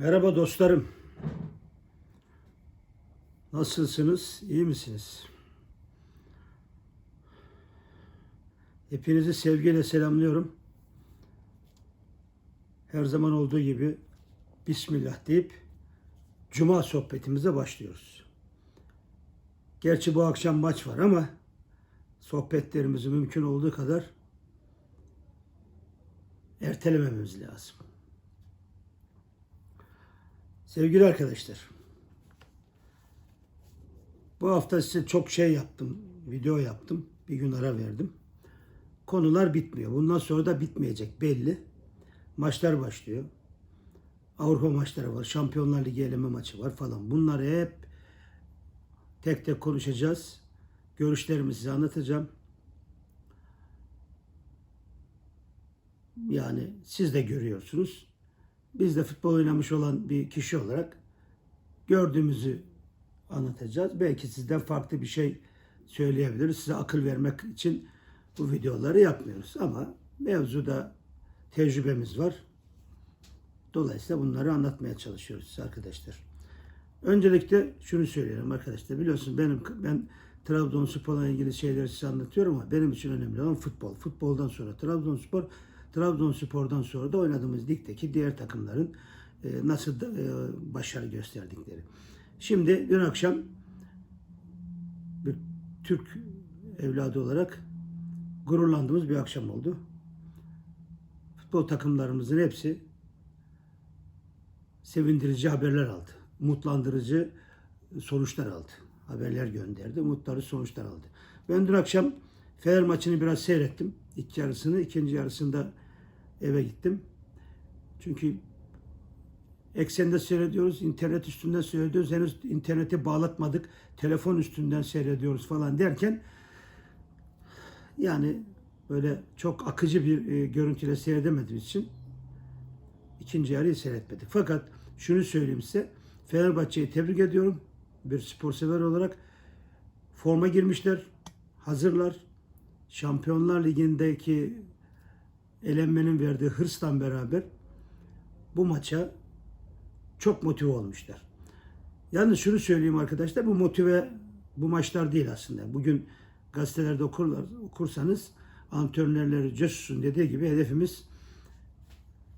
Merhaba dostlarım. Nasılsınız? İyi misiniz? Hepinizi sevgiyle selamlıyorum. Her zaman olduğu gibi Bismillah deyip Cuma sohbetimize başlıyoruz. Gerçi bu akşam maç var ama sohbetlerimizi mümkün olduğu kadar ertelemememiz lazım. Sevgili arkadaşlar, bu hafta size çok şey yaptım, video yaptım, bir gün ara verdim. Konular bitmiyor. Bundan sonra da bitmeyecek belli. Maçlar başlıyor. Avrupa maçları var, Şampiyonlar Ligi eleme maçı var falan. Bunları hep tek tek konuşacağız. Görüşlerimi size anlatacağım. Yani siz de görüyorsunuz. Biz de futbol oynamış olan bir kişi olarak gördüğümüzü anlatacağız. Belki sizden farklı bir şey söyleyebiliriz. Size akıl vermek için bu videoları yapmıyoruz. Ama mevzuda tecrübemiz var. Dolayısıyla bunları anlatmaya çalışıyoruz arkadaşlar. Öncelikle şunu söyleyelim arkadaşlar. Biliyorsunuz benim ben Trabzonspor'la ilgili şeyleri size anlatıyorum ama benim için önemli olan futbol. Futboldan sonra Trabzonspor, Trabzonspor'dan sonra da oynadığımız ligdeki diğer takımların e, nasıl e, başarı gösterdikleri. Şimdi dün akşam bir Türk evladı olarak gururlandığımız bir akşam oldu. Futbol takımlarımızın hepsi sevindirici haberler aldı. Umutlandırıcı sonuçlar aldı. Haberler gönderdi. Umutları sonuçlar aldı. Ben dün akşam Fener maçını biraz seyrettim. İlk yarısını, ikinci yarısında eve gittim. Çünkü eksende seyrediyoruz, internet üstünden seyrediyoruz. Henüz internete bağlatmadık. Telefon üstünden seyrediyoruz falan derken yani böyle çok akıcı bir e, görüntüyle seyredemediğimiz için ikinci yarıyı seyretmedik. Fakat şunu söyleyeyim size. Fenerbahçe'yi tebrik ediyorum. Bir spor sever olarak forma girmişler. Hazırlar. Şampiyonlar Ligi'ndeki elenmenin verdiği hırsla beraber bu maça çok motive olmuşlar. Yalnız şunu söyleyeyim arkadaşlar. Bu motive bu maçlar değil aslında. Bugün gazetelerde okurlar, okursanız antrenörleri Cesus'un dediği gibi hedefimiz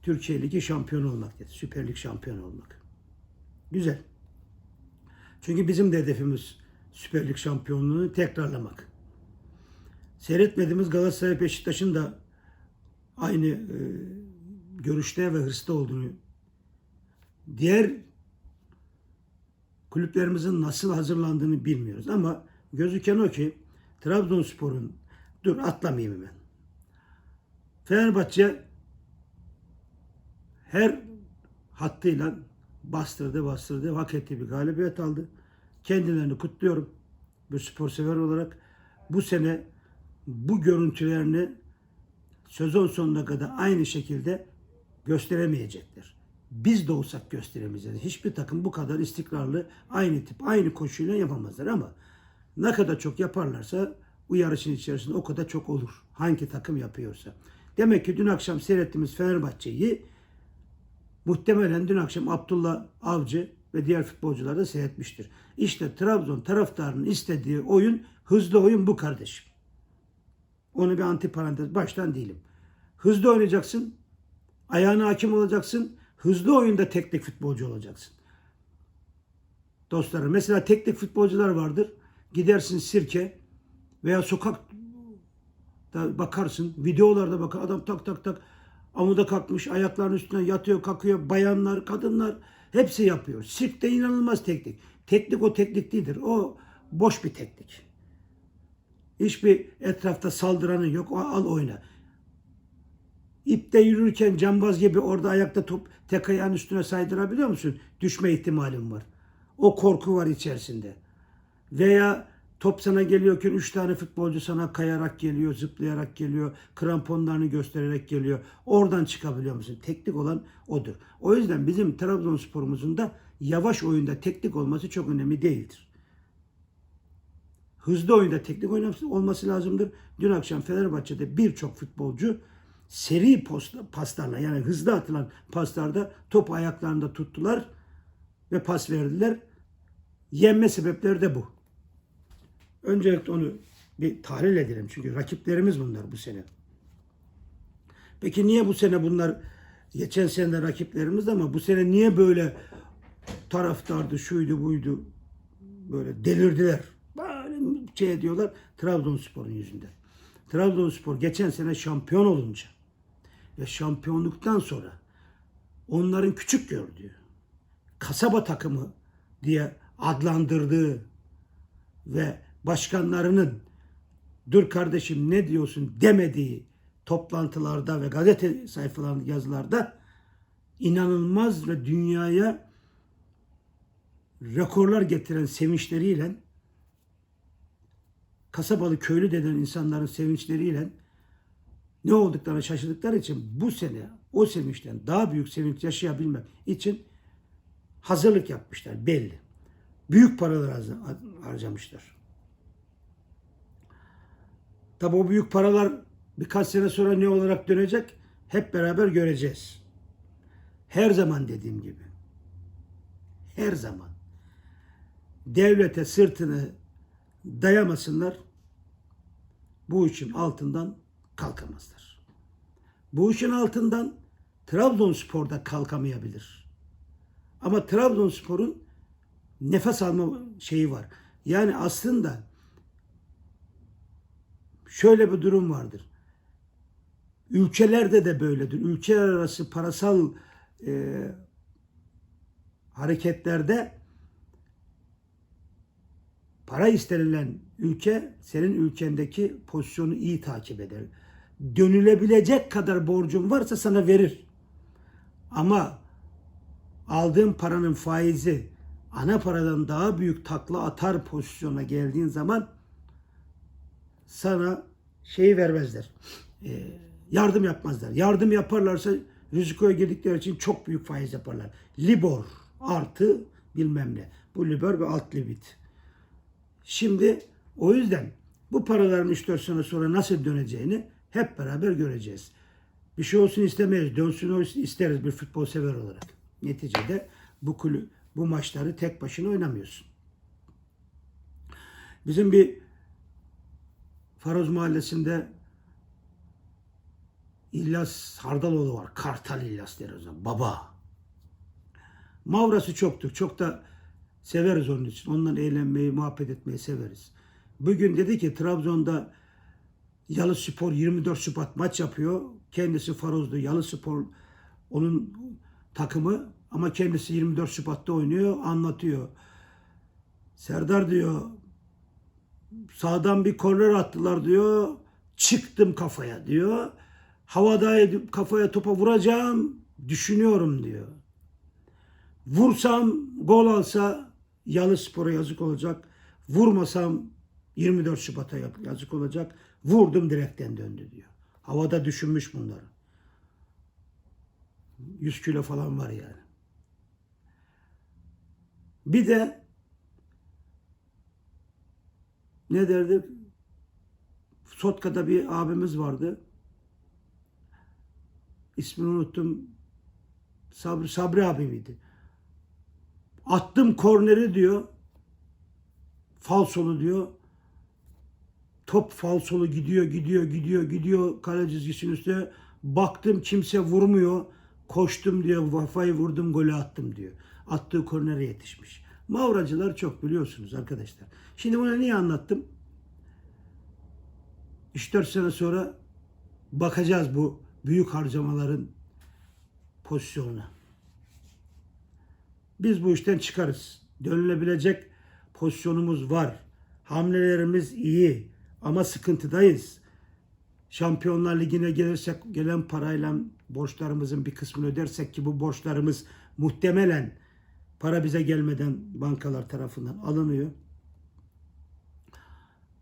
Türkiye Ligi şampiyonu olmak dedi. Süper Lig şampiyonu olmak. Güzel. Çünkü bizim de hedefimiz Süper Lig şampiyonluğunu tekrarlamak. Seyretmediğimiz Galatasaray Beşiktaş'ın da aynı e, görüşte ve hırsta olduğunu diğer kulüplerimizin nasıl hazırlandığını bilmiyoruz. Ama gözüken o ki Trabzonspor'un dur atlamayayım hemen. Fenerbahçe her hattıyla bastırdı bastırdı hak ettiği bir galibiyet aldı. Kendilerini kutluyorum bir spor sever olarak. Bu sene bu görüntülerini sezon sonuna kadar aynı şekilde gösteremeyecekler. Biz de olsak gösteremeyeceğiz. Hiçbir takım bu kadar istikrarlı aynı tip aynı koşuyla yapamazlar ama ne kadar çok yaparlarsa bu yarışın içerisinde o kadar çok olur. Hangi takım yapıyorsa. Demek ki dün akşam seyrettiğimiz Fenerbahçe'yi muhtemelen dün akşam Abdullah Avcı ve diğer futbolcular da seyretmiştir. İşte Trabzon taraftarının istediği oyun hızlı oyun bu kardeşim. Onu bir antiparantez baştan değilim. Hızlı oynayacaksın. Ayağına hakim olacaksın. Hızlı oyunda teknik futbolcu olacaksın. Dostlarım mesela teknik futbolcular vardır. Gidersin sirke veya sokak da bakarsın. Videolarda bakar adam tak tak tak amuda kalkmış ayaklarının üstüne yatıyor kalkıyor. Bayanlar, kadınlar hepsi yapıyor. Sirkte inanılmaz teknik. Teknik o teknik değildir. O boş bir teknik. Hiçbir etrafta saldıranın yok. Al oyna. İpte yürürken cambaz gibi orada ayakta top tek ayağın üstüne saydırabiliyor musun? Düşme ihtimalin var. O korku var içerisinde. Veya top sana geliyorken üç tane futbolcu sana kayarak geliyor, zıplayarak geliyor, kramponlarını göstererek geliyor. Oradan çıkabiliyor musun? Teknik olan odur. O yüzden bizim Trabzonspor'umuzun da yavaş oyunda teknik olması çok önemli değildir. Hızlı oyunda teknik oynaması olması lazımdır. Dün akşam Fenerbahçe'de birçok futbolcu seri posta, paslarla yani hızlı atılan paslarda top ayaklarında tuttular ve pas verdiler. Yenme sebepleri de bu. Öncelikle onu bir tahlil edelim çünkü rakiplerimiz bunlar bu sene. Peki niye bu sene bunlar geçen sene rakiplerimiz ama bu sene niye böyle taraftardı, şuydu, buydu böyle delirdiler. Şey ediyorlar Trabzonspor'un yüzünden. Trabzonspor geçen sene şampiyon olunca ve şampiyonluktan sonra onların küçük gördüğü kasaba takımı diye adlandırdığı ve başkanlarının dur kardeşim ne diyorsun demediği toplantılarda ve gazete sayfalarında yazılarda inanılmaz ve dünyaya rekorlar getiren sevinçleriyle kasabalı köylü denen insanların sevinçleriyle ne olduklarını şaşırdıkları için bu sene o sevinçten daha büyük sevinç yaşayabilmek için hazırlık yapmışlar belli. Büyük paralar har- harcamışlar. Tabi o büyük paralar birkaç sene sonra ne olarak dönecek hep beraber göreceğiz. Her zaman dediğim gibi. Her zaman. Devlete sırtını dayamasınlar. Bu işin altından kalkamazlar. Bu işin altından Trabzonspor da kalkamayabilir. Ama Trabzonspor'un nefes alma şeyi var. Yani aslında şöyle bir durum vardır. Ülkelerde de böyledir. Ülkeler arası parasal e, hareketlerde para istenilen ülke senin ülkendeki pozisyonu iyi takip eder. Dönülebilecek kadar borcun varsa sana verir. Ama aldığın paranın faizi ana paradan daha büyük takla atar pozisyona geldiğin zaman sana şeyi vermezler. Ee, yardım yapmazlar. Yardım yaparlarsa rizikoya girdikleri için çok büyük faiz yaparlar. Libor artı bilmem ne. Bu libor ve alt limit. Şimdi o yüzden bu paraların 3-4 sene sonra nasıl döneceğini hep beraber göreceğiz. Bir şey olsun istemeyiz. Dönsün o isteriz bir futbol sever olarak. Neticede bu kulü, bu maçları tek başına oynamıyorsun. Bizim bir Faroz Mahallesi'nde İlyas Hardaloğlu var. Kartal İlyas deriz. Baba. Mavrası çoktur. Çok da severiz onun için. Ondan eğlenmeyi, muhabbet etmeyi severiz. Bugün dedi ki Trabzon'da Yalı Spor 24 Şubat maç yapıyor. Kendisi Faroz'du. Yalı Spor onun takımı ama kendisi 24 Şubat'ta oynuyor. Anlatıyor. Serdar diyor sağdan bir korner attılar diyor. Çıktım kafaya diyor. Havada kafaya topa vuracağım. Düşünüyorum diyor. Vursam gol alsa Yalı Spor'a yazık olacak. Vurmasam 24 Şubat'a yazık olacak. Vurdum direkten döndü diyor. Havada düşünmüş bunları. 100 kilo falan var yani. Bir de ne derdik? Sotka'da bir abimiz vardı. İsmini unuttum. Sabri, Sabri abi miydi? Attım korneri diyor. Falsolu diyor. Top falsolu gidiyor, gidiyor, gidiyor, gidiyor kale çizgisinin üstüne. Baktım kimse vurmuyor. Koştum diyor, vafayı vurdum, golü attım diyor. Attığı kornere yetişmiş. Mavracılar çok biliyorsunuz arkadaşlar. Şimdi bunu niye anlattım? 3-4 sene sonra bakacağız bu büyük harcamaların pozisyonuna. Biz bu işten çıkarız. Dönülebilecek pozisyonumuz var. Hamlelerimiz iyi ama sıkıntıdayız. Şampiyonlar Ligi'ne gelirsek gelen parayla borçlarımızın bir kısmını ödersek ki bu borçlarımız muhtemelen para bize gelmeden bankalar tarafından alınıyor.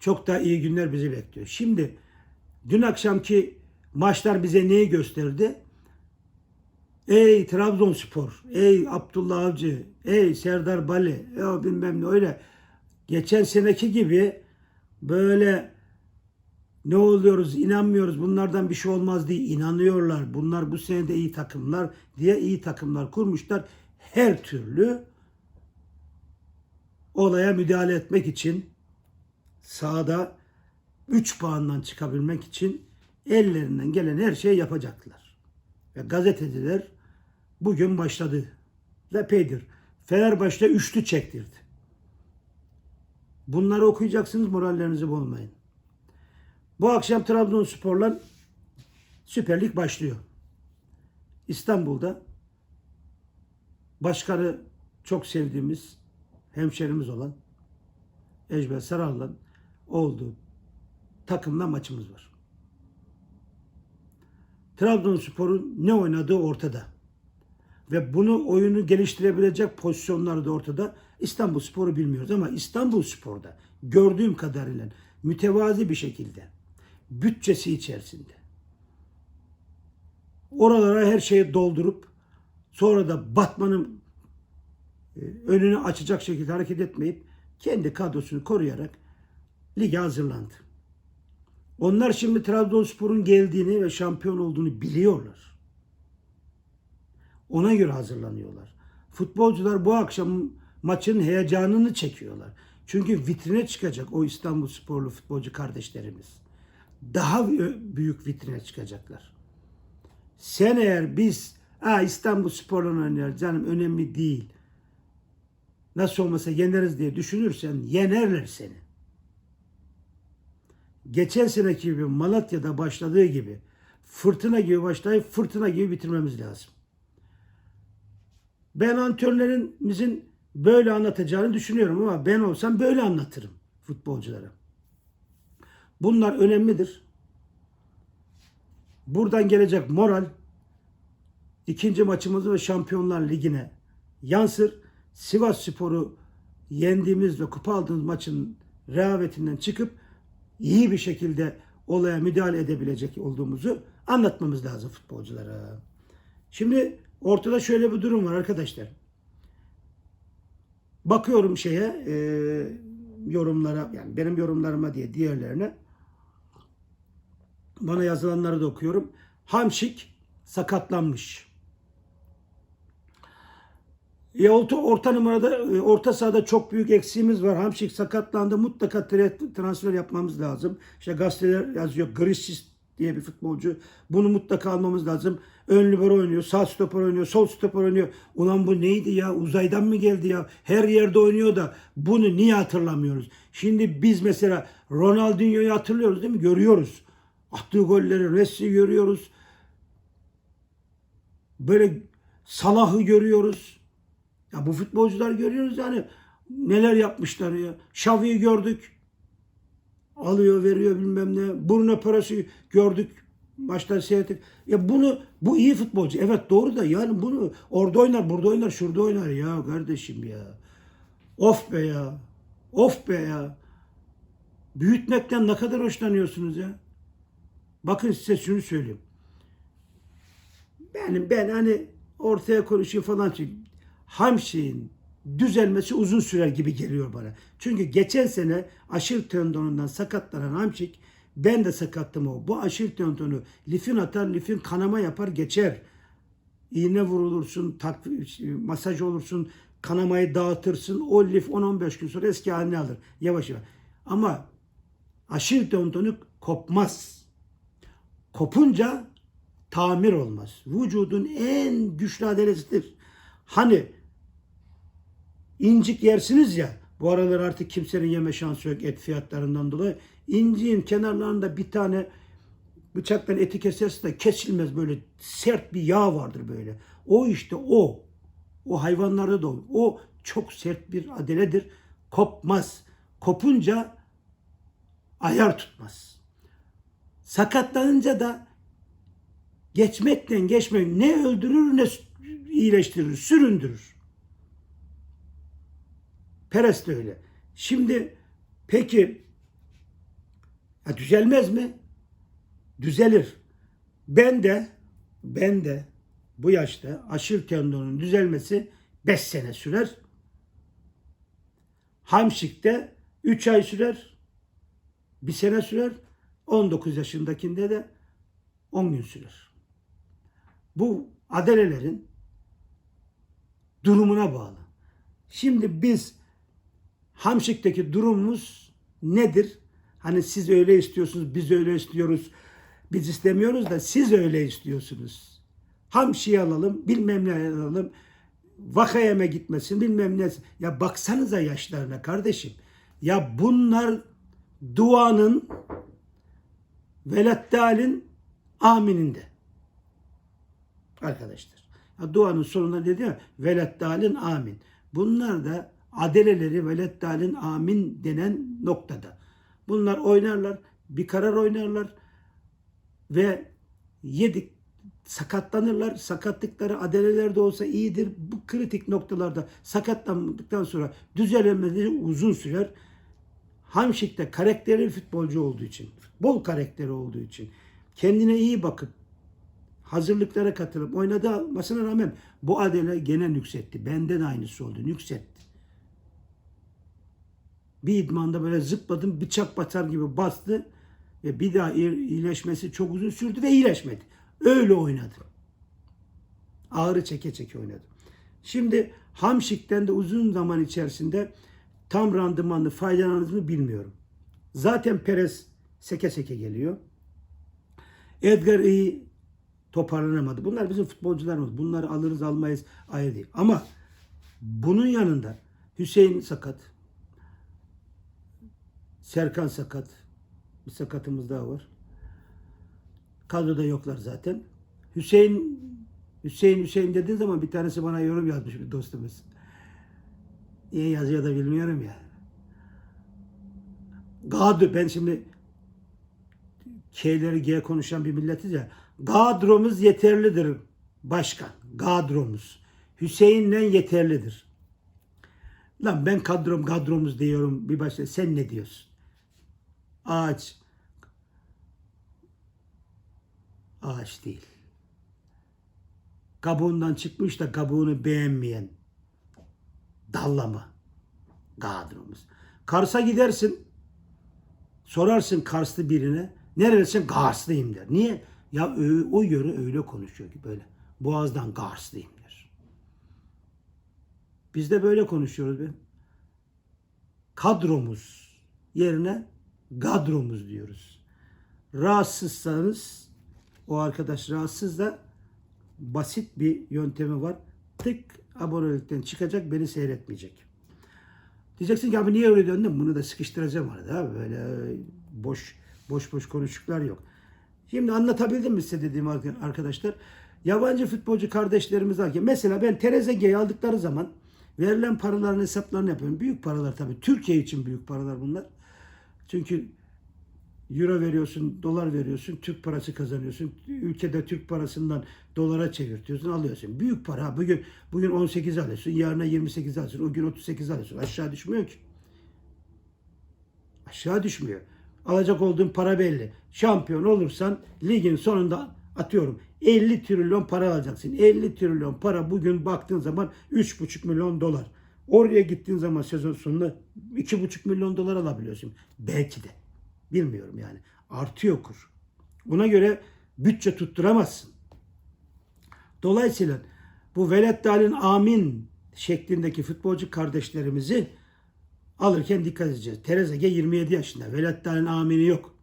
Çok daha iyi günler bizi bekliyor. Şimdi dün akşamki maçlar bize neyi gösterdi? Ey Trabzonspor, ey Abdullah Avcı, ey Serdar Bali, ya bilmem ne öyle geçen seneki gibi böyle ne oluyoruz inanmıyoruz bunlardan bir şey olmaz diye inanıyorlar. Bunlar bu sene de iyi takımlar diye iyi takımlar kurmuşlar. Her türlü olaya müdahale etmek için sahada 3 puandan çıkabilmek için ellerinden gelen her şeyi yapacaklar. Ve gazeteciler bugün başladı. Epeydir. Fenerbahçe üçlü çektirdi. Bunları okuyacaksınız morallerinizi bozmayın. Bu akşam Trabzonspor'la Süper Lig başlıyor. İstanbul'da başkanı çok sevdiğimiz hemşerimiz olan Ecbel Saral'la olduğu takımla maçımız var. Trabzonspor'un ne oynadığı ortada. Ve bunu oyunu geliştirebilecek pozisyonları da ortada. İstanbul Spor'u bilmiyoruz ama İstanbul Spor'da gördüğüm kadarıyla mütevazi bir şekilde bütçesi içerisinde oralara her şeyi doldurup sonra da batmanın e, önünü açacak şekilde hareket etmeyip kendi kadrosunu koruyarak lige hazırlandı. Onlar şimdi Trabzonspor'un geldiğini ve şampiyon olduğunu biliyorlar. Ona göre hazırlanıyorlar. Futbolcular bu akşam maçın heyecanını çekiyorlar. Çünkü vitrine çıkacak o İstanbul sporlu futbolcu kardeşlerimiz. Daha büyük vitrine çıkacaklar. Sen eğer biz ha İstanbul sporla oynuyor canım önemli değil. Nasıl olmasa yeneriz diye düşünürsen yenerler seni. Geçen seneki gibi Malatya'da başladığı gibi fırtına gibi başlayıp fırtına gibi bitirmemiz lazım. Ben antrenörlerimizin böyle anlatacağını düşünüyorum ama ben olsam böyle anlatırım futbolculara. Bunlar önemlidir. Buradan gelecek moral ikinci maçımızı ve Şampiyonlar Ligi'ne yansır. Sivas Spor'u yendiğimiz ve kupa aldığımız maçın rehavetinden çıkıp iyi bir şekilde olaya müdahale edebilecek olduğumuzu anlatmamız lazım futbolculara. Şimdi ortada şöyle bir durum var arkadaşlar. Bakıyorum şeye e, yorumlara yani benim yorumlarıma diye diğerlerine bana yazılanları da okuyorum. Hamşik sakatlanmış. E, orta, orta numarada, e, orta sahada çok büyük eksiğimiz var. Hamşik sakatlandı. Mutlaka tra- transfer yapmamız lazım. İşte gazeteler yazıyor. Grisic diye bir futbolcu. Bunu mutlaka almamız lazım. Ön libero oynuyor, sağ stoper oynuyor, sol stoper oynuyor. Ulan bu neydi ya? Uzaydan mı geldi ya? Her yerde oynuyor da bunu niye hatırlamıyoruz? Şimdi biz mesela Ronaldinho'yu hatırlıyoruz değil mi? Görüyoruz. Attığı golleri, Messi görüyoruz. Böyle Salah'ı görüyoruz. Ya bu futbolcular görüyoruz yani neler yapmışlar ya. Xavi'yi gördük. Alıyor, veriyor bilmem ne. Bruno parası gördük. Maçtan seyrettik. Ya bunu bu iyi futbolcu. Evet doğru da yani bunu orada oynar, burada oynar, şurada oynar ya kardeşim ya. Of be ya. Of be ya. Büyütmekten ne kadar hoşlanıyorsunuz ya. Bakın size şunu söyleyeyim. Benim ben hani ortaya konuşayım falan için hamşiğin düzelmesi uzun sürer gibi geliyor bana. Çünkü geçen sene aşil tendonundan sakatlanan hamşik ben de sakattım o. Bu aşil tendonu lifin atar, lifin kanama yapar geçer. İğne vurulursun, tak, masaj olursun, kanamayı dağıtırsın. O lif 10-15 gün sonra eski haline alır. Yavaş yavaş. Ama aşil tendonu kopmaz. Kopunca tamir olmaz. Vücudun en güçlü adalesidir. Hani incik yersiniz ya bu aralar artık kimsenin yeme şansı yok et fiyatlarından dolayı. İnciğin kenarlarında bir tane bıçaktan eti kesersin de kesilmez böyle sert bir yağ vardır böyle. O işte o. O hayvanlarda da olur. O çok sert bir adeledir. Kopmaz. Kopunca ayar tutmaz. Sakatlanınca da geçmekten geçmek ne öldürür ne iyileştirir, süründürür. Peres de öyle. Şimdi peki ya düzelmez mi? Düzelir. Ben de ben de bu yaşta aşil tendonun düzelmesi 5 sene sürer. Hamşik'te 3 ay sürer. Bir sene sürer. 19 yaşındakinde de 10 gün sürer. Bu adelelerin durumuna bağlı. Şimdi biz Hamşik'teki durumumuz nedir? Hani siz öyle istiyorsunuz, biz öyle istiyoruz. Biz istemiyoruz da siz öyle istiyorsunuz. Hamşi'yi alalım, bilmem ne alalım. Vakayeme gitmesin, bilmem ne. Ya baksanıza yaşlarına kardeşim. Ya bunlar duanın veleddalin amininde. Arkadaşlar. Ya duanın sonunda dedi ya veleddalin amin. Bunlar da adeleleri veleddalin amin denen noktada. Bunlar oynarlar, bir karar oynarlar ve yedik sakatlanırlar. Sakatlıkları adelelerde olsa iyidir. Bu kritik noktalarda sakatlandıktan sonra düzelmeleri uzun sürer. Hamşik'te karakterli futbolcu olduğu için, bol karakteri olduğu için, kendine iyi bakıp hazırlıklara katılıp oynadığı olmasına rağmen bu adele gene nüksetti. Bende de aynısı oldu. Nüksetti. Bir idmanda böyle zıpladım bıçak batar gibi bastı ve bir daha iyi- iyileşmesi çok uzun sürdü ve iyileşmedi. Öyle oynadı. Ağrı çeke çeke oynadı. Şimdi Hamşik'ten de uzun zaman içerisinde tam randımanlı faydalandınız mı bilmiyorum. Zaten Perez seke seke geliyor. Edgar iyi toparlanamadı. Bunlar bizim futbolcularımız. Bunları alırız almayız ayrı değil. Ama bunun yanında Hüseyin sakat. Serkan sakat. Bir sakatımız daha var. Kadroda yoklar zaten. Hüseyin Hüseyin Hüseyin dediğin zaman bir tanesi bana yorum yazmış bir dostumuz. Niye yazıyor da bilmiyorum ya. Gadro ben şimdi K'leri G konuşan bir milletiz ya. Kadromuz yeterlidir başkan. Kadromuz. Hüseyin'le yeterlidir. Lan ben kadrom kadromuz diyorum bir başka. Sen ne diyorsun? Ağaç. Ağaç değil. Kabuğundan çıkmış da kabuğunu beğenmeyen dallama kadromuz. Kars'a gidersin sorarsın Karslı birine nerelisin Karslıyım der. Niye? Ya o yöre öyle konuşuyor ki böyle. Boğaz'dan Karslıyım der. Biz de böyle konuşuyoruz be. Kadromuz yerine gadromuz diyoruz. Rahatsızsanız o arkadaş rahatsız da basit bir yöntemi var. Tık abonelikten çıkacak beni seyretmeyecek. Diyeceksin ki abi niye öyle döndün? Bunu da sıkıştıracağım arada. Böyle boş boş boş konuşuklar yok. Şimdi anlatabildim mi size dediğim arkadaşlar? Yabancı futbolcu kardeşlerimiz var ki mesela ben Terezege'yi aldıkları zaman verilen paraların hesaplarını yapıyorum. Büyük paralar tabii. Türkiye için büyük paralar bunlar. Çünkü euro veriyorsun, dolar veriyorsun, Türk parası kazanıyorsun. Ülkede Türk parasından dolara çevirtiyorsun, alıyorsun. Büyük para. Bugün bugün 18 alıyorsun, yarına 28 alıyorsun, o gün 38 alıyorsun. Aşağı düşmüyor ki. Aşağı düşmüyor. Alacak olduğun para belli. Şampiyon olursan ligin sonunda atıyorum 50 trilyon para alacaksın. 50 trilyon para bugün baktığın zaman 3,5 milyon dolar. Oraya gittiğin zaman sezon sonunda 2,5 milyon dolar alabiliyorsun. Belki de. Bilmiyorum yani. Artıyor kur. Ona göre bütçe tutturamazsın. Dolayısıyla bu veleddalin amin şeklindeki futbolcu kardeşlerimizi alırken dikkat edeceğiz. Terezege 27 yaşında. Veleddalin amini yok.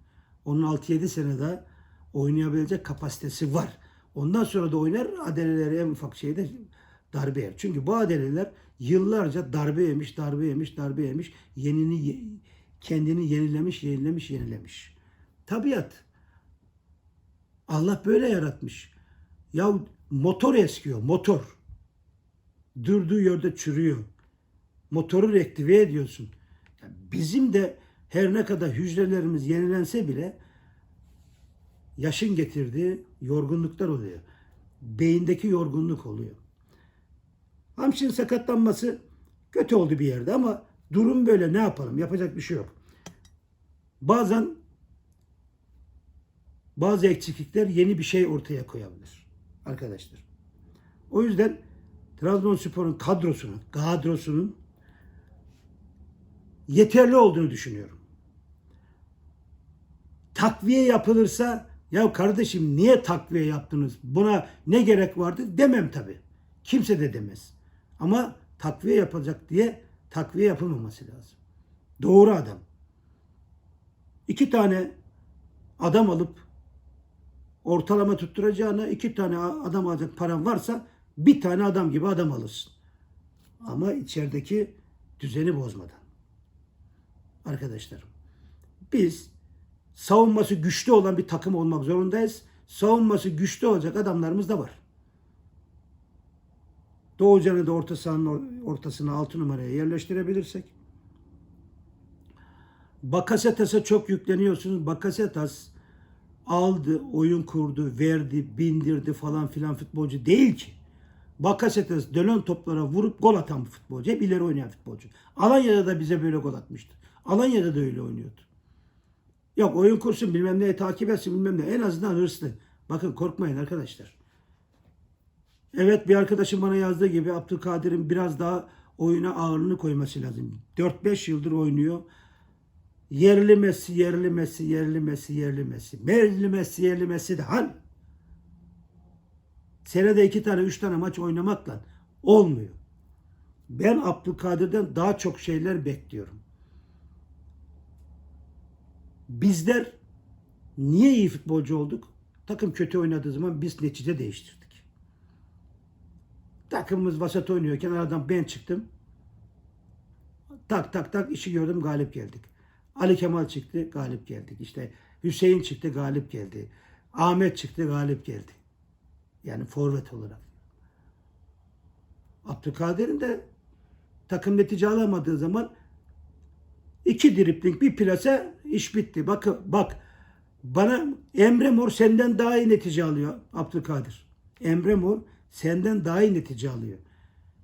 Onun 6-7 sene daha oynayabilecek kapasitesi var. Ondan sonra da oynar adeleleri en ufak şeyde darbe yer. Çünkü bu adeleler yıllarca darbe yemiş, darbe yemiş, darbe yemiş. Yenini kendini yenilemiş, yenilemiş, yenilemiş. Tabiat. Allah böyle yaratmış. Ya motor eskiyor, motor. Durduğu yerde çürüyor. Motoru rektive ediyorsun. Bizim de her ne kadar hücrelerimiz yenilense bile yaşın getirdiği yorgunluklar oluyor. Beyindeki yorgunluk oluyor. Hamşin sakatlanması kötü oldu bir yerde ama durum böyle ne yapalım? Yapacak bir şey yok. Bazen bazı eksiklikler yeni bir şey ortaya koyabilir arkadaşlar. O yüzden Trabzonspor'un kadrosunun, kadrosunun yeterli olduğunu düşünüyorum. takviye yapılırsa ya kardeşim niye takviye yaptınız? Buna ne gerek vardı? Demem tabi. Kimse de demez. Ama takviye yapılacak diye takviye yapılmaması lazım. Doğru adam. İki tane adam alıp ortalama tutturacağına iki tane adam alacak paran varsa bir tane adam gibi adam alırsın. Ama içerideki düzeni bozmadan. Arkadaşlarım biz savunması güçlü olan bir takım olmak zorundayız. Savunması güçlü olacak adamlarımız da var. Doğucan'ı da orta sahanın or- ortasına 6 numaraya yerleştirebilirsek. Bakasetas'a çok yükleniyorsunuz. Bakasetas aldı, oyun kurdu, verdi, bindirdi falan filan futbolcu değil ki. Bakasetas dönen toplara vurup gol atan bir futbolcu. Hep ileri oynayan futbolcu. Alanya'da da bize böyle gol atmıştı. Alanya'da da öyle oynuyordu. Yok oyun kursun bilmem neye takip etsin bilmem ne. En azından hırslı. Bakın korkmayın arkadaşlar. Evet bir arkadaşım bana yazdığı gibi Abdülkadir'in biraz daha oyuna ağırlığını koyması lazım. 4-5 yıldır oynuyor. Yerli Messi, yerli Messi, yerli Messi, yerli Messi. Yerli Messi, yerli Messi de hal. Senede iki tane, üç tane maç oynamakla olmuyor. Ben Abdülkadir'den daha çok şeyler bekliyorum. Bizler niye iyi futbolcu olduk? Takım kötü oynadığı zaman biz netice değiştirdik. Takımımız vasat oynuyorken aradan ben çıktım. Tak tak tak işi gördüm galip geldik. Ali Kemal çıktı galip geldik. İşte Hüseyin çıktı galip geldi. Ahmet çıktı galip geldi. Yani forvet olarak. Abdülkadir'in de takım netice alamadığı zaman iki dripling bir plase iş bitti. Bak bak bana Emre Mor senden daha iyi netice alıyor Abdülkadir. Emre Mor senden daha iyi netice alıyor.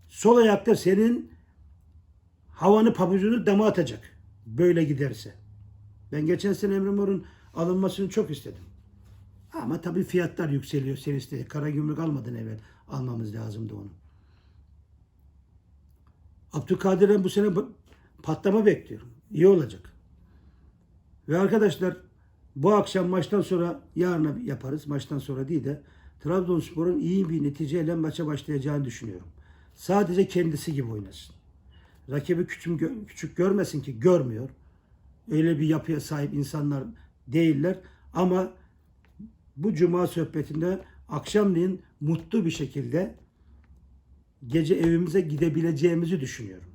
Sol ayakta senin havanı pabucunu dama atacak. Böyle giderse. Ben geçen sene Emre Mor'un alınmasını çok istedim. Ama tabii fiyatlar yükseliyor. Sen istedi. Kara gümrük almadan evvel almamız lazımdı onu. Abdülkadir'den bu sene patlama bekliyorum. İyi olacak. Ve arkadaşlar bu akşam maçtan sonra yarına yaparız. Maçtan sonra değil de Trabzonspor'un iyi bir neticeyle maça başlayacağını düşünüyorum. Sadece kendisi gibi oynasın. Rakibi küçük, küçük görmesin ki görmüyor. Öyle bir yapıya sahip insanlar değiller. Ama bu cuma sohbetinde akşamleyin mutlu bir şekilde gece evimize gidebileceğimizi düşünüyorum.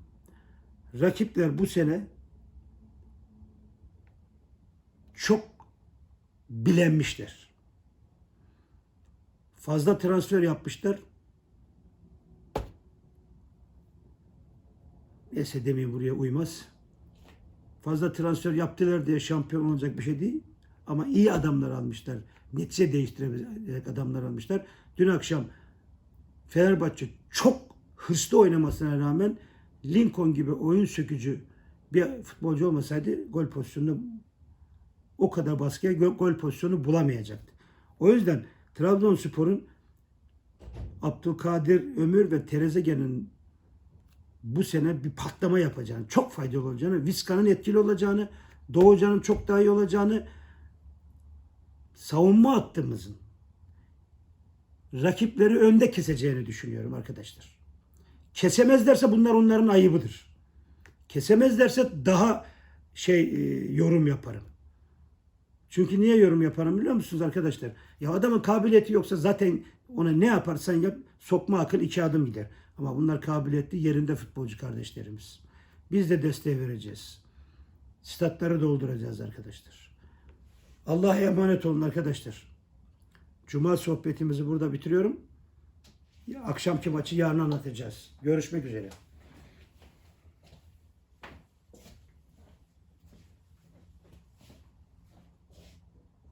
Rakipler bu sene çok bilenmişler. Fazla transfer yapmışlar. Neyse demeyeyim buraya uymaz. Fazla transfer yaptılar diye şampiyon olacak bir şey değil. Ama iyi adamlar almışlar. Netice değiştirebilecek adamlar almışlar. Dün akşam Fenerbahçe çok hırslı oynamasına rağmen Lincoln gibi oyun sökücü bir futbolcu olmasaydı gol pozisyonunu o kadar baskıya gol pozisyonu bulamayacaktı. O yüzden Trabzonspor'un Abdülkadir Ömür ve Terezegen'in bu sene bir patlama yapacağını, çok faydalı olacağını, Vizca'nın etkili olacağını, Doğucan'ın çok daha iyi olacağını, savunma hattımızın rakipleri önde keseceğini düşünüyorum arkadaşlar. Kesemezlerse bunlar onların ayıbıdır. Kesemezlerse daha şey e, yorum yaparım. Çünkü niye yorum yaparım biliyor musunuz arkadaşlar? Ya adamın kabiliyeti yoksa zaten ona ne yaparsan yap sokma akıl iki adım gider. Ama bunlar kabiliyetli yerinde futbolcu kardeşlerimiz. Biz de desteği vereceğiz. Statları dolduracağız arkadaşlar. Allah'a emanet olun arkadaşlar. Cuma sohbetimizi burada bitiriyorum. Akşamki maçı yarın anlatacağız. Görüşmek üzere.